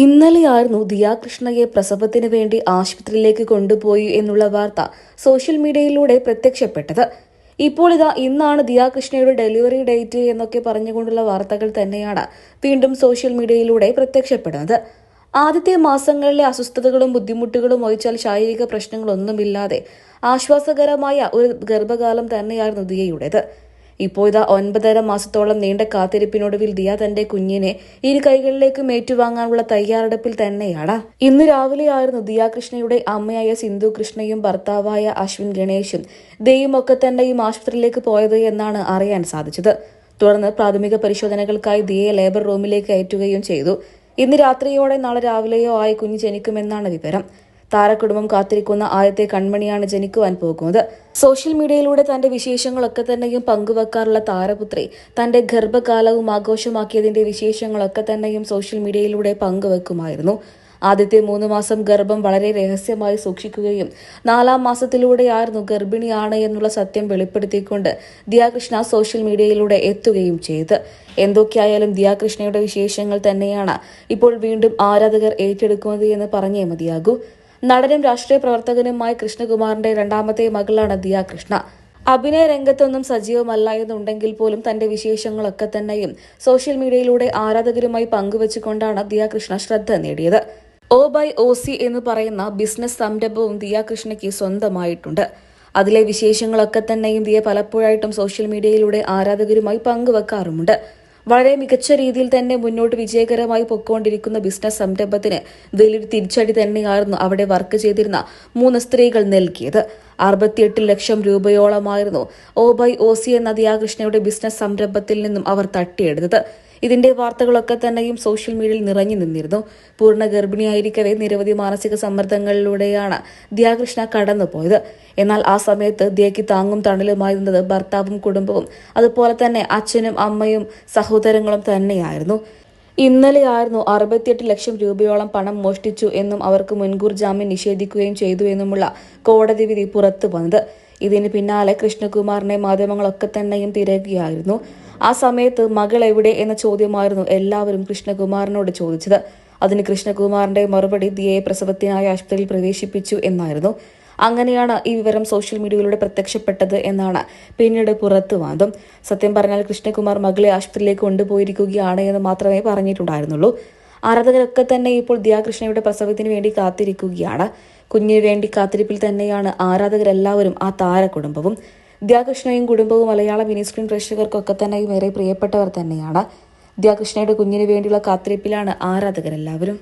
ഇന്നലെയായിരുന്നു ദിയാകൃഷ്ണയെ പ്രസവത്തിന് വേണ്ടി ആശുപത്രിയിലേക്ക് കൊണ്ടുപോയി എന്നുള്ള വാർത്ത സോഷ്യൽ മീഡിയയിലൂടെ പ്രത്യക്ഷപ്പെട്ടത്. ഇപ്പോൾ ഇതാ ഇന്നാണ് ദിയാകൃഷ്ണയുടെ ഡെലിവറി ഡേറ്റ് എന്നൊക്കെ പറഞ്ഞുകൊണ്ടുള്ള വാർത്തകൾ തന്നെയാണ് വീണ്ടും സോഷ്യൽ മീഡിയയിലൂടെ പ്രത്യക്ഷപ്പെടുന്നത്. ആദ്യത്തെ മാസങ്ങളിലെ അസ്വസ്ഥതകളും ബുദ്ധിമുട്ടുകളും ഒഴിച്ചാൽ ശാരീരിക പ്രശ്നങ്ങളൊന്നുമില്ലാതെ ആശ്വാസകരമായ ഒരു ഗർഭകാലം തന്നെയായിരുന്നു ദിയയുടേത്. ഇപ്പോൾ ഇതാ ഒൻപതര മാസത്തോളം നീണ്ട കാത്തിരിപ്പിനൊടുവിൽ ദിയ തന്റെ കുഞ്ഞിനെ ഇരു കൈകളിലേക്കും ഏറ്റുവാങ്ങാനുള്ള തയ്യാറെടുപ്പിൽ തന്നെയാണ്. ഇന്ന് രാവിലെയായിരുന്നു ദിയ കൃഷ്ണയുടെ അമ്മയായ സിന്ധു കൃഷ്ണയും ഭർത്താവായ അശ്വിൻ ഗണേശും ദയും ഒക്കെ തന്നെയും ആശുപത്രിയിലേക്ക് പോയത് എന്നാണ് അറിയാൻ സാധിച്ചത്. തുടർന്ന് പ്രാഥമിക പരിശോധനകൾക്കായി ദിയെ ലേബർ റൂമിലേക്ക് അയറ്റുകയും ചെയ്തു. ഇന്ന് രാത്രിയോടെ നാളെ രാവിലെയോ ആയി കുഞ്ഞ് ജനിക്കുമെന്നാണ് വിവരം. താരകുടുംബം കാത്തിരിക്കുന്ന ആദ്യത്തെ കൺമണിയാണ് ജനിക്കുവാൻ പോകുന്നത്. സോഷ്യൽ മീഡിയയിലൂടെ തന്റെ വിശേഷങ്ങളൊക്കെ തന്നെയും പങ്കുവെക്കാറുള്ള താരപുത്രി തന്റെ ഗർഭകാലവും ആഘോഷമാക്കിയതിന്റെ വിശേഷങ്ങളൊക്കെ തന്നെയും സോഷ്യൽ മീഡിയയിലൂടെ പങ്കുവെക്കുമായിരുന്നു. ആദ്യത്തെ മൂന്ന് മാസം ഗർഭം വളരെ രഹസ്യമായി സൂക്ഷിക്കുകയും നാലാം മാസത്തിലൂടെയായിരുന്നു ഗർഭിണിയാണ് എന്നുള്ള സത്യം വെളിപ്പെടുത്തിക്കൊണ്ട് ദിയാകൃഷ്ണ സോഷ്യൽ മീഡിയയിലൂടെ എത്തുകയും ചെയ്ത്. എന്തൊക്കെയായാലും ദിയാകൃഷ്ണയുടെ വിശേഷങ്ങൾ തന്നെയാണ് ഇപ്പോൾ വീണ്ടും ആരാധകർ ഏറ്റെടുക്കുന്നത് എന്ന് പറഞ്ഞേ മതിയാകൂ. നടനും രാഷ്ട്രീയ പ്രവർത്തകനുമായ കൃഷ്ണകുമാറിന്റെ രണ്ടാമത്തെ മകളാണ് ദിയ കൃഷ്ണ. അഭിനയ രംഗത്തൊന്നും സജീവമല്ല എന്നുണ്ടെങ്കിൽ പോലും തന്റെ വിശേഷങ്ങളൊക്കെ തന്നെയും സോഷ്യൽ മീഡിയയിലൂടെ ആരാധകരുമായി പങ്കുവച്ചുകൊണ്ടാണ് ദിയ കൃഷ്ണ ശ്രദ്ധ നേടിയത്. ഓ ബൈ ഒ സി എന്ന് പറയുന്ന ബിസിനസ് സംരംഭവും ദിയ കൃഷ്ണയ്ക്ക് സ്വന്തമായിട്ടുണ്ട്. അതിലെ വിശേഷങ്ങളൊക്കെ തന്നെയും ദിയ പലപ്പോഴായിട്ടും സോഷ്യൽ മീഡിയയിലൂടെ ആരാധകരുമായി പങ്കുവെക്കാറുമുണ്ട്. വളരെ മികച്ച രീതിയിൽ തന്നെ മുന്നോട്ട് വിജയകരമായി പൊക്കോണ്ടിരിക്കുന്ന ബിസിനസ് സംരംഭത്തിന് വലിയൊരു തിരിച്ചടി തന്നെയായിരുന്നു അവിടെ വർക്ക് ചെയ്തിരുന്ന മൂന്ന് സ്ത്രീകൾ നൽകിയത്. അറുപത്തിയെട്ട് ലക്ഷം രൂപയോളമായിരുന്നു ഓ ബൈ ഒ സി എന്ന ദിയാകൃഷ്ണയുടെ ബിസിനസ് സംരംഭത്തിൽ നിന്നും അവർ തട്ടിയെടുത്തത്. ഇതിന്റെ വാർത്തകളൊക്കെ തന്നെയും സോഷ്യൽ മീഡിയയിൽ നിറഞ്ഞു നിന്നിരുന്നു. പൂർണ ഗർഭിണിയായിരിക്കവേ നിരവധി മാനസിക സമ്മർദ്ദങ്ങളിലൂടെയാണ് ദിയാകൃഷ്ണ കടന്നുപോയത്. എന്നാൽ ആ സമയത്ത് ദിയയ്ക്ക് താങ്ങും തണലുമായിരുന്നത് ഭർത്താവും കുടുംബവും അതുപോലെ തന്നെ അച്ഛനും അമ്മയും സഹോദരങ്ങളും തന്നെയായിരുന്നു. ഇന്നലെയായിരുന്നു അറുപത്തിയെട്ട് ലക്ഷം രൂപയോളം പണം മോഷ്ടിച്ചു എന്നും അവർക്ക് മുൻകൂർ ജാമ്യം നിഷേധിക്കുകയും ചെയ്തു എന്നുമുള്ള കോടതി വിധി പുറത്തു വന്നത്. ഇതിന് പിന്നാലെ കൃഷ്ണകുമാറിനെ മാധ്യമങ്ങളൊക്കെ തന്നെയും തിരയുകയായിരുന്നു. ആ സമയത്ത് മകൾ എവിടെ എന്ന ചോദ്യമായിരുന്നു എല്ലാവരും കൃഷ്ണകുമാറിനോട് ചോദിച്ചത്. അതിന് കൃഷ്ണകുമാറിന്റെ മറുപടി ദിയയെ പ്രസവത്തിനായി ആശുപത്രിയിൽ പ്രവേശിപ്പിച്ചു എന്നായിരുന്നു. അങ്ങനെയാണ് ഈ വിവരം സോഷ്യൽ മീഡിയയിലൂടെ പ്രത്യക്ഷപ്പെട്ടത് എന്നാണ് പിന്നീട് പുറത്തു വന്നതും സത്യം പറഞ്ഞാൽ കൃഷ്ണകുമാർ മകളെ ആശുപത്രിയിലേക്ക് കൊണ്ടുപോയിരിക്കുകയാണ് എന്ന് മാത്രമേ പറഞ്ഞിട്ടുണ്ടായിരുന്നുള്ളൂ. ആരാധകരൊക്കെ തന്നെ ഇപ്പോൾ ദിയാകൃഷ്ണയുടെ പ്രസവത്തിന് വേണ്ടി കാത്തിരിക്കുകയാണ്. കുഞ്ഞിന് വേണ്ടി കാത്തിരിപ്പിൽ തന്നെയാണ് ആരാധകരെല്ലാവരും ആ താരകുടുംബവും. ദിയാകൃഷ്ണയും കുടുംബവും മലയാള മിനി സ്ക്രീൻ പ്രേക്ഷകർക്കൊക്കെ തന്നെ ഏറെ പ്രിയപ്പെട്ടവർ തന്നെയാണ്. ദ്യാകൃഷ്ണയുടെ കുഞ്ഞിന് വേണ്ടിയുള്ള കാത്തിരിപ്പിലാണ് ആരാധകരെല്ലാവരും.